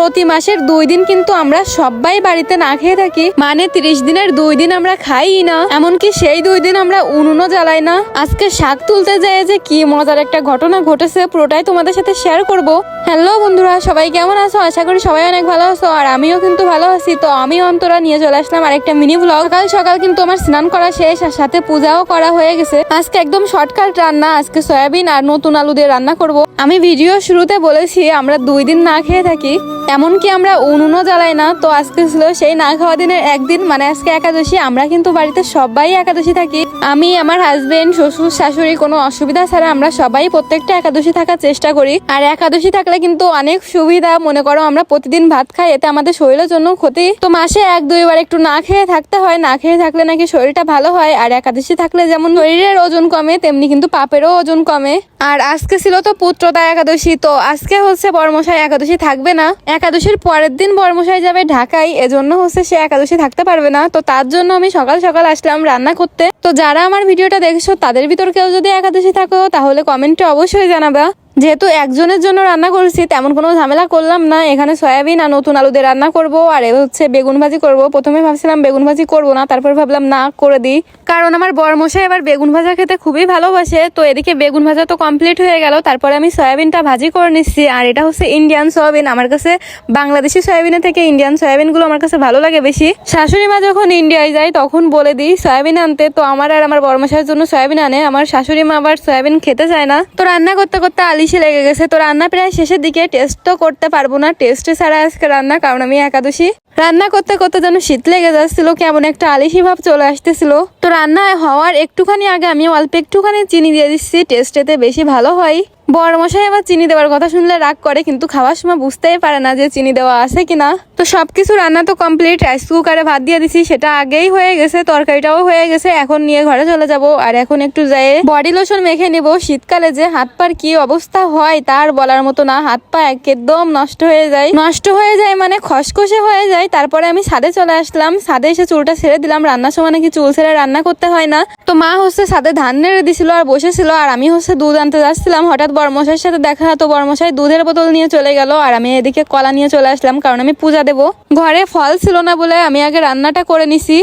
প্রতি মাসের দুই দিন কিন্তু আমরা সবাই বাড়িতে না খেয়ে থাকি। মানে তিরিশ দিনের দুই দিন আমরা খাই না। এমনকি সেই দুই দিন আমরা উনুনও জ্বালাই না। আজকে শাক তুলতে যায় যে কি মজার একটা ঘটনা ঘটেছে, পুরোটাই তোমাদের সাথে শেয়ার করব। হ্যালো বন্ধুরা, সবাই কেমন আছো? আশা করি সবাই অনেক ভালো আছো, আর আমিও কিন্তু ভালো আছি। তো আমি অন্তরা, নিয়ে চলে আসলাম আর একটা মিনি ব্লগ সকাল সকাল কিন্তু আমার স্নান করা শেষ, আর সাথে পূজাও করা হয়ে গেছে। আজকে একদম শর্টকাট রান্না, আজকে সয়াবিন আর নতুন আলু দিয়ে রান্না করব। আমি ভিডিও শুরুতে বলেছি, আমরা দুই দিন না খেয়ে থাকি, এমনকি আমরা উনুনও জ্বালাই না। তো আজকে ছিল সেই না খাওয়া দিনের একদিন মানে আজকে একাদশী, আমরা কিন্তু বাড়িতে সবাই একাদশী থাকি। আমি, আমার হাজবেন্ড শ্বশুর, শাশুড়ি কোনো অসুবিধা ছাড়া আমরা সবাই প্রত্যেকটা একাদশী থাকার চেষ্টা করি। আর একাদশী থাকলে কিন্তু অনেক সুবিধা, মনে করো আমরা প্রতিদিন ভাত খাই, এতে আমাদের শরীরের জন্য ক্ষতি। তো মাসে এক, দুইবার একটু না খেয়ে থাকতে হয়, না খেয়ে থাকলে নাকি শরীরটা ভালো হয়, আর একাদশী থাকলে যেমন শরীরের ওজন কমে, তেমনি কিন্তু পাপেরও ওজন কমে। আর আজকে ছিল তো পুত্রতা একাদশী, তো আজকে হচ্ছে বর্মশাই একাদশী থাকবে না। একাদশীর পরের দিন বর্মশাই যাবে ঢাকায়, এজন্য হচ্ছে সে একাদশী থাকতে পারবে না। তো তার জন্য আমি সকাল সকাল আসলাম রান্না করতে। তো যারা আমার ভিডিওটা দেখছ, তাদের ভিতর কেউ যদি একাদশী থাকো, তাহলে কমেন্টে অবশ্যই জানাবা। যেহেতু একজনের জন্য রান্না করেছি, তেমন কোনো ঝামেলা করলাম না। এখানে সয়াবিন আর নতুন আলু দিয়ে রান্না করব, আর হচ্ছে বেগুন ভাজি করব। প্রথমে ভাবছিলাম বেগুন ভাজি করব না, তারপর ভাবলাম না, করে দিই। কারণ আমার বরমশাই এবার বেগুন ভাজা খেতে খুবই ভালোবাসে, তো এদিকে বেগুন ভাজা তো কমপ্লিট হয়ে গেল, তারপরে আমি সয়াবিনটা ভাজি করে নিচ্ছি। আর এটা হচ্ছে ইন্ডিয়ান সয়াবিন। আমার কাছে বাংলাদেশি সয়াবিনের থেকে ইন্ডিয়ান সয়াবিনগুলো আমার কাছে ভালো লাগে বেশি। শাশুড়ি মা যখন ইন্ডিয়ায় যায়, তখন বলে দিই, সয়াবিন আনতে। তো আমার আর আমার বরমশাইয়ের জন্য সয়াবিন আনে। আমার শাশুড়ি মা আবার সয়াবিন খেতে চায় না। তো রান্না করতে করতে আলিশে লেগে গেছে। তো রান্না প্রায় শেষের দিকে টেস্ট তো করতে পারব না। টেস্টে ছাড়া আজকে রান্না, কারণ আমি একাদশী। রান্না করতে করতে যেন শীত লেগে যাচ্ছিল, কেমন একটা আলিশি ভাব চলে আসতেছিল। তো রান্না হওয়ার একটুখানি আগে আমি অল্প একটুখানি চিনি দিয়ে দিচ্ছি টেস্টেতে বেশি ভালো হয়। বড় মশাই আবার চিনি দেওয়ার কথা শুনলে রাগ করে, কিন্তু খাওয়ার সময় বুঝতেই পারে না যে চিনি দেওয়া আছে কিনা। তো সবকিছু রান্না তো কমপ্লিট রাইস কুকারে ভাত দিয়ে দিছি, সেটা আগেই হয়ে গেছে, তরকারিটাও হয়ে গেছে, এখন নিয়ে ঘরে চলে যাব। আর এখন একটু যাই বডি লোশন মেখে নেব। শীতকালে যে হাত পার কি অবস্থা হয়, তার বলার মতো না, হাত পা একদম নষ্ট হয়ে যায়। নষ্ট হয়ে যায় মানে খসখসে হয়ে যায় তারপরে আমি সাদে চলে আসলাম। সাদে এসে চুলটা ছেড়ে দিলাম। রান্নার সময় নাকি চুল ছেড়ে রান্না করতে হয় না? তো মা হচ্ছে সাদে ধান নেড়ে দিছিল আর বসেছিল আর আমি হচ্ছে দুধ আনতে যাচ্ছিলাম। হঠাৎ বর্মশাইয়ের সাথে দেখা তো বর্মশাই দুধের বোতল নিয়ে চলে গেল আর আমি এদিকে কলা নিয়ে চলে আসলাম কারণ আমি পূজা দেব। ঘরে ফল ছিল না বলে আমি আগে রান্নাটা করে নিছি।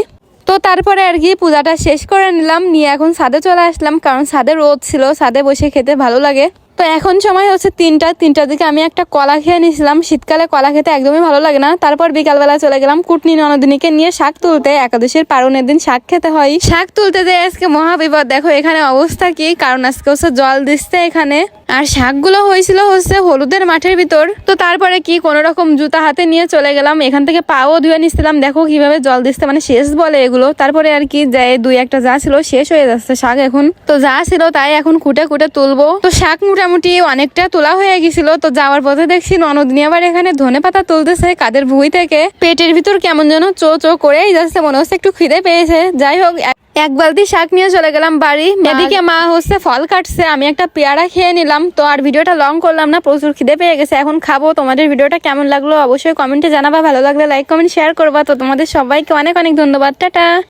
তো তারপরে আর কি পূজাটা শেষ করে নিলাম। নিয়ে এখন ছাদে চলে আসলাম কারণ সাদে রোদ ছিল। ছাদে বসে খেতে ভালো লাগে। তো এখন সময় হচ্ছে তিনটা, তিনটার দিকে আমি একটা কলা খেয়ে নিয়েছিলাম। শীতকালে কলা খেতে একদমই ভালো লাগে না। তারপর বিকালবেলা চলে গেলাম কুটনি ননদিনীকে নিয়ে শাক তুলতে। একাদশের পারণের দিন শাক খেতে হয়। শাক তুলতে যে আজকে মহাবিপদ। দেখো এখানে অবস্থা কি? কারণ আজকে হচ্ছে জল দিচ্ছে এখানে। আর শাকগুলো হয়েছিল হচ্ছে হলুদের মাঠের ভিতর। তো তারপরে কি কোনো রকম জুতা হাতে নিয়ে চলে গেলাম। এখান থেকে পাও ধুয়ে নিচ্ছিলাম দেখো কীভাবে জল দিচ্ছে মানে শেষ বলে এগুলো। তারপরে আর কি যায় দুই একটা যা ছিল শেষ হয়ে যাচ্ছে শাক এখন। তো যা ছিল তাই এখন কুটে কুটে তুলবো। তো শাক মোটামুটি অনেকটা তোলা হয়ে গেছিল। তো যাওয়ার পথে দেখছি ননদিনী আবার এখানে ধনে পাতা তুলতেছে কাদের ভুঁই থেকে। পেটের ভিতর কেমন যেন চো চো করেই যাচ্ছে মনে হচ্ছে একটু খিদে পেয়েছে। যাই হোক এক- এক বালতি শাক নিয়ে চলে গেলাম বাড়ি। এদিকে মা হচ্ছে ফল কাটছে আমি একটা পেয়ারা খেয়ে নিলাম। তো আর ভিডিওটা লং করলাম না, প্রচুর খিদে পেয়ে গেছে। এখন খাব। তোমাদের ভিডিওটা কেমন লাগল অবশ্যই কমেন্টে জানাবা। ভালো লাগলে লাইক কমেন্ট শেয়ার করবা। তো তোমাদের সবাইকে অনেক অনেক ধন্যবাদ। টাটা!